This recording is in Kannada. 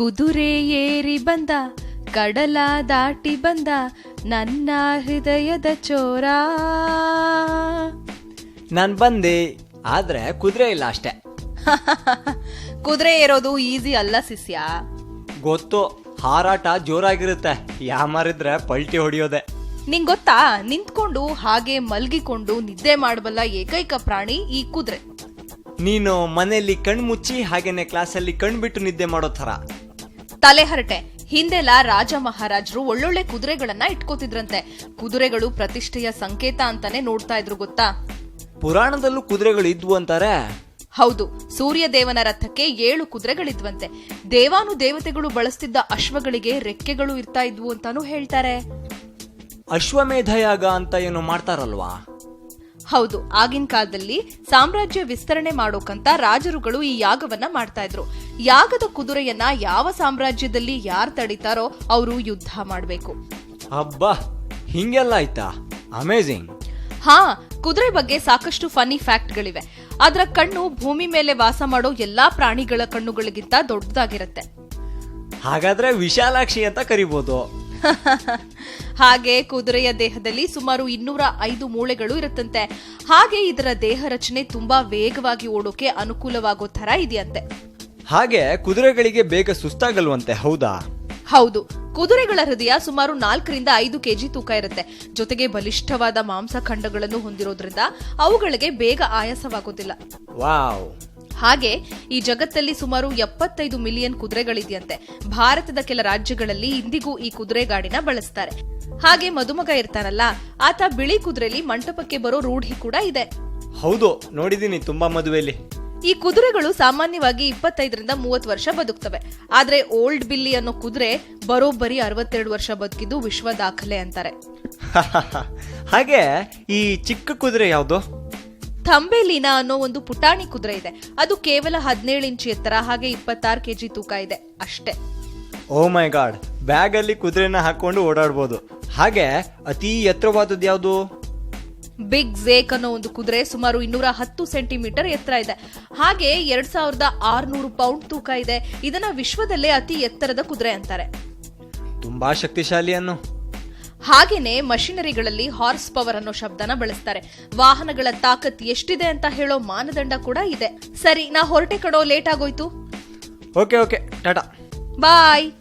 ಕುದುರೆ ಏರಿ ಬಂದ ಕಡಲ ದಾಟಿ ಬಂದ ನನ್ನ ಹೃದಯದ ಚೋರ. ನಾನು ಬಂದೆ ಆದ್ರೆ ಕುದುರೆ ಇಲ್ಲ ಅಷ್ಟೇ. ಕುದುರೆ ಏರೋದು ಈಸಿ ಅಲ್ಲ ಸಿಸ್ಯ ಗೊತ್ತು ಹಾರಾಟ ಜೋರಾಗಿರುತ್ತೆ. ಯಾಮಾರಿದ್ರೆ ಪಲ್ಟಿ ಹೊಡಿಯೋದೆ. ನಿಂಗ್ ಗೊತ್ತಾ ನಿಂತ್ಕೊಂಡು ಹಾಗೆ ಮಲ್ಗಿಕೊಂಡು ನಿದ್ದೆ ಮಾಡಬಲ್ಲ ಏಕೈಕ ಪ್ರಾಣಿ ಈ ಕುದುರೆ. ನೀನು ಮನೆಯಲ್ಲಿ ಕಣ್ಮುಚ್ಚಿ ಹಾಗೇನೆ ಕ್ಲಾಸಲ್ಲಿ ಕಣ್ಬಿಟ್ಟು ನಿದ್ದೆ ಮಾಡೋ ಥರ. ತಲೆ ಹರಟೆ ಹಿಂದೆಲ್ಲ ರಾಜ ಮಹಾರಾಜರು ಒಳ್ಳೊಳ್ಳೆ ಕುದುರೆಗಳನ್ನ ಇಟ್ಕೋತಿದ್ರಂತೆ. ಕುದುರೆಗಳು ಪ್ರತಿಷ್ಠೆಯ ಸಂಕೇತ ಅಂತಾನೆ ನೋಡ್ತಾ ಇದ್ರು ಗೊತ್ತಾ? ಪುರಾಣದಲ್ಲೂ ಕುದುರೆಗಳು ಇದ್ವು ಅಂತಾರೆ. ಹೌದು ಸೂರ್ಯ ದೇವನ ರಥಕ್ಕೆ ಏಳು ಕುದುರೆಗಳಿದ್ವಂತೆ. ದೇವಾನು ದೇವತೆಗಳು ಬಳಸ್ತಿದ್ದ ಅಶ್ವಗಳಿಗೆ ರೆಕ್ಕೆಗಳು ಇರ್ತಾ ಇದ್ವು ಅಂತಾನೂ ಹೇಳ್ತಾರೆ. ಅಶ್ವಮೇಧ ಯಾಗ ಅಂತ ಏನು ಮಾಡ್ತಾರಲ್ವಾ? ಹೌದು ಆಗಿನ ಕಾಲದಲ್ಲಿ ಸಾಮ್ರಾಜ್ಯ ವಿಸ್ತರಣೆ ಮಾಡೋಕಂತ ರಾಜರುಗಳು ಈ ಯಾಗವನ್ನ ಮಾಡ್ತಾ ಇದ್ರು. ಯಾಗದ ಕುದುರೆಯನ್ನ ಯಾವ ಸಾಮ್ರಾಜ್ಯದಲ್ಲಿ ಯಾರು ತಡಿತಾರೋ ಅವರು ಯುದ್ಧ ಮಾಡಬೇಕು. ಅಬ್ಬಾ ಹಿಂಗೆಲ್ಲ ಆಯ್ತಾ? ಅಮೇಝಿಂಗ್ ಹಾ ಕುದುರೆ ಬಗ್ಗೆ ಸಾಕಷ್ಟು ಫನಿ ಫ್ಯಾಕ್ಟ್ಗಳಿವೆ ಅದರ ಕಣ್ಣು ಭೂಮಿ ಮೇಲೆ ವಾಸ ಮಾಡೋ ಎಲ್ಲಾ ಪ್ರಾಣಿಗಳ ಕಣ್ಣುಗಳಿಗಿಂತ ದೊಡ್ಡದಾಗಿರುತ್ತೆ. ಹಾಗಾದ್ರೆ ವಿಶಾಲಾಕ್ಷಿ ಅಂತ ಕರಿಬಹುದು ಹಾಗೆ ಕುದುರೆಯ ದೇಹದಲ್ಲಿ ಸುಮಾರು ಇನ್ನೂರ ಐದು ಮೂಳೆಗಳು ಇರುತ್ತಂತೆ. ಹಾಗೆ ಇದರ ದೇಹ ರಚನೆ ತುಂಬಾ ವೇಗವಾಗಿ ಓಡೋಕೆ ಅನುಕೂಲವಾಗೋ ತರ ಇದೆಯಂತೆ. ಹಾಗೆ ಕುದುರೆಗಳಿಗೆ ಬೇಗ ಸುಸ್ತಾಗಲ್ವಂತೆ ಹೌದಾ? ಹೌದು. ಕುದುರೆಗಳ ಹೃದಯ ಸುಮಾರು ನಾಲ್ಕರಿಂದ ಐದು ಕೆಜಿ ತೂಕ ಇರುತ್ತೆ. ಜೊತೆಗೆ ಬಲಿಷ್ಠವಾದ ಮಾಂಸಖಂಡಗಳನ್ನು ಹೊಂದಿರೋದ್ರಿಂದ ಅವುಗಳಿಗೆ ಬೇಗ ಆಯಾಸವಾಗೋದಿಲ್ಲ ವಾವ್. ಹಾಗೆ ಈ ಜಗತ್ತಲ್ಲಿ ಸುಮಾರು ಎಪ್ಪತ್ತೈದು ಮಿಲಿಯನ್ ಕುದುರೆಗಳಿದೆಯಂತೆ. ಭಾರತದ ಕೆಲ ರಾಜ್ಯಗಳಲ್ಲಿ ಇಂದಿಗೂ ಈ ಕುದುರೆ ಗಾಡಿನ ಬಳಸ್ತಾರೆ. ಹಾಗೆ ಮದುಮಗ ಇರ್ತಾನಲ್ಲ ಆತ ಬಿಳಿ ಕುದುರೆಲಿ ಮಂಟಪಕ್ಕೆ ಬರೋ ರೂಢಿ ಕೂಡ ಇದೆ. ಹೌದು ನೋಡಿದೀನಿ ತುಂಬಾ ಮದುವೆಲಿ. ಈ ಕುದುರೆಗಳು ಸಾಮಾನ್ಯವಾಗಿ ಇಪ್ಪತ್ತೈದರಿಂದ ಮೂವತ್ತು ವರ್ಷ ಬದುಕ್ತವೆ. ಆದ್ರೆ ಓಲ್ಡ್ ಬಿಲ್ಲಿ ಅನ್ನೋ ಕುದುರೆ ಬರೋಬ್ಬರಿ ಅರವತ್ತೆರಡು ವರ್ಷ ಬದುಕಿದ್ದು ವಿಶ್ವ ದಾಖಲೆ ಅಂತಾರೆ. ಹಾಗೆ ಈ ಚಿಕ್ಕ ಕುದುರೆ ಯಾವುದು? ಥಂಬೇಲಿನಾ ಅನ್ನೋ ಒಂದು ಪುಟಾಣಿ ಕುದುರೆ ಇದೆ. ಅದು ಕೇವಲ ಹದಿನೇಳು ಇಂಚು ಎತ್ತರ ಹಾಗೆ ಇಪ್ಪತ್ತಾರು ಕೆಜಿ ತೂಕ ಇದೆ ಅಷ್ಟೇ. ಓ ಮೈ ಗಾಡ್ ಬ್ಯಾಗ್ ಅಲ್ಲಿ ಕುದುರೆನ ಹಾಕೊಂಡು ಓಡಾಡ್ಬೋದು. ಹಾಗೆ ಅತಿ ಎತ್ತರವಾದದ್ದು ಯಾವುದು? ಬಿಗ್ ಝೇಕ್ ಅನ್ನೋ ಒಂದು ಕುದುರೆ ಸುಮಾರು ಇನ್ನೂರ ಹತ್ತು ಸೆಂಟಿಮೀಟರ್ ಎತ್ತರ ಇದೆ. ಹಾಗೆ ಎರಡ್ ಸಾವಿರದ ಆರ್ನೂರು ಪೌಂಡ್ ತೂಕ ಇದೆ. ಇದನ್ನ ವಿಶ್ವದಲ್ಲೇ ಅತಿ ಎತ್ತರದ ಕುದುರೆ ಅಂತಾರೆ. ತುಂಬಾ ಶಕ್ತಿಶಾಲಿ ಅನ್ನು. ಹಾಗೇನೆ ಮಷಿನರಿಗಳಲ್ಲಿ ಹಾರ್ಸ್ ಪವರ್ ಅನ್ನೋ ಶಬ್ದನ ಬಳಸ್ತಾರೆ. ವಾಹನಗಳ ತಾಕತ್ ಎಷ್ಟಿದೆ ಅಂತ ಹೇಳೋ ಮಾನದಂಡ ಕೂಡ ಇದೆ. ಸರಿ ನಾ ಹೊರಟೆ ಕಡೋ ಲೇಟ್ ಆಗೋಯ್ತು. Okay okay tata. ಬಾಯ್.